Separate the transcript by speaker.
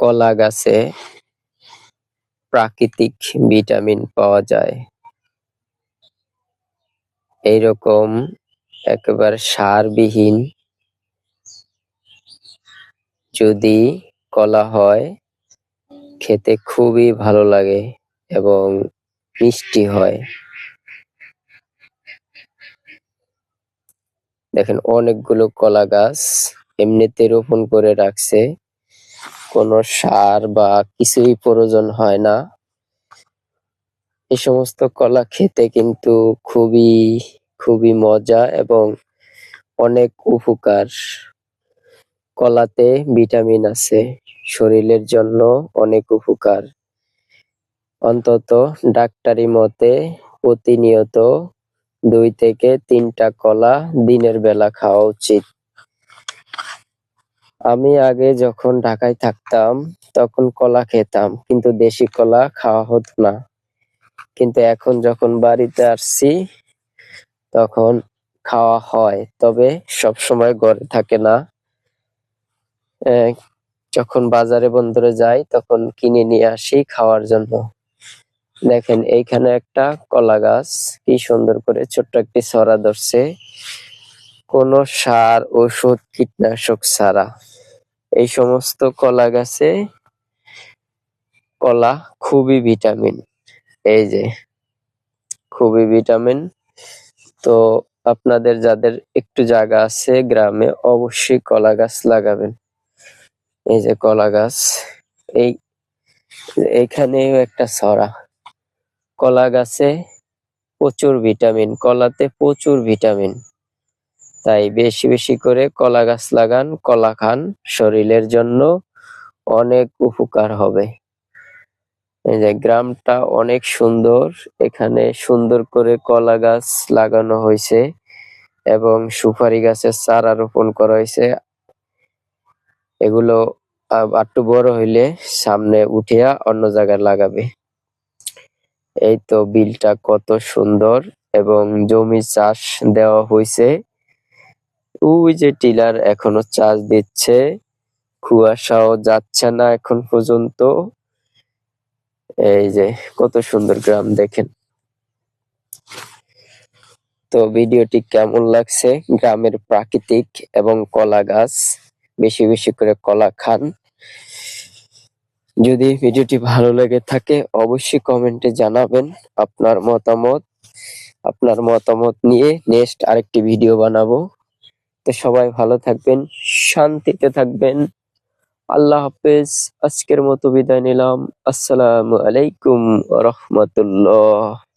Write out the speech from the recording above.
Speaker 1: কলা গাছে প্রাকৃতিক ভিটামিন পাওয়া যায়। এইরকম একেবারে সারবিহীন যদি কলা হয়, খেতে খুবই ভালো লাগে এবং মিষ্টি হয়। দেখেন, অনেকগুলো কলা গাছ এমনিতে রোপণ করে রাখছে। কোনো সার বা কিছুই প্রয়োজন হয় না। এই সমস্ত কলা খেতে কিন্তু খুবই খুবই মজা এবং অনেক উপকার। কলাতে ভিটামিন আছে, শরীরের জন্য অনেক উপকার। অন্তত ডাক্তারি মতে প্রতিনিয়ত দুই থেকে তিনটা কলা দিনের বেলা খাওয়া উচিত। আমি আগে যখন ঢাকায় থাকতাম, তখন কলা খেতাম, কিন্তু দেশি কলা খাওয়া হতো না। কিন্তু এখন যখন বাড়িতে আসছি, তখন খাওয়া হয়, তবে সব সময় ঘরে থাকে না। যখন বাজারে বন্দরে যাই, তখন কিনে নিয়ে আসি খাওয়ার জন্য। দেখেন, এইখানে একটা কলা গাছ, কি সুন্দর করে ছোট্ট একটি ছড়া ধরছে। কোনো সার, ওষুধ, কীটনাশক ছাড়া। এই সমস্ত কলা গাছে কলা খুবই ভিটামিন। এই যে, খুবই ভিটামিন। তো আপনাদের যাদের একটু জায়গা আছে গ্রামে অবশ্যই কলা গাছ লাগাবেন। এই যে কলা গাছ, এই এইখানেও একটা ছড়া। কলা গাছে প্রচুর ভিটামিন, কলাতে প্রচুর ভিটামিন। তাই বেশি বেশি করে কলা গাছ লাগান, কলা খান। শরীরের জন্য অনেক উপকার হবে। এই যে গ্রামটা অনেক সুন্দর। এখানে সুন্দর করে কলা গাছ লাগানো হয়েছে এবং সুপারি গাছের চারা রোপণ করা হয়েছে। এগুলো একটু বড় হইলে সামনে উঠিয়া অন্য জায়গায় লাগাবে। এই তো বিলটা কত সুন্দর এবং জমি চাষ দেওয়া হয়েছে। ওই যে টিলার এখনও চার্জ দিচ্ছে। কুয়াশাও যাচ্ছে না এখন পর্যন্ত। এই যে কত সুন্দর গ্রাম দেখেন। তো ভিডিওটি কেমন লাগছে? গ্রামের প্রাকৃতিক এবং কলা গাছ, বেশি বেশি করে কলা খান। যদি ভিডিওটি ভালো লেগে থাকে, অবশ্যই কমেন্টে জানাবেন আপনার মতামত। আপনার মতামত নিয়ে নেক্সট আরেকটি ভিডিও বানাবো। তো সবাই ভালো থাকবেন, শান্তিতে থাকবেন। আল্লাহ হাফেজ, আজকের মতো বিদায় নিলাম। আসসালামু আলাইকুম রহমতুল্লাহ।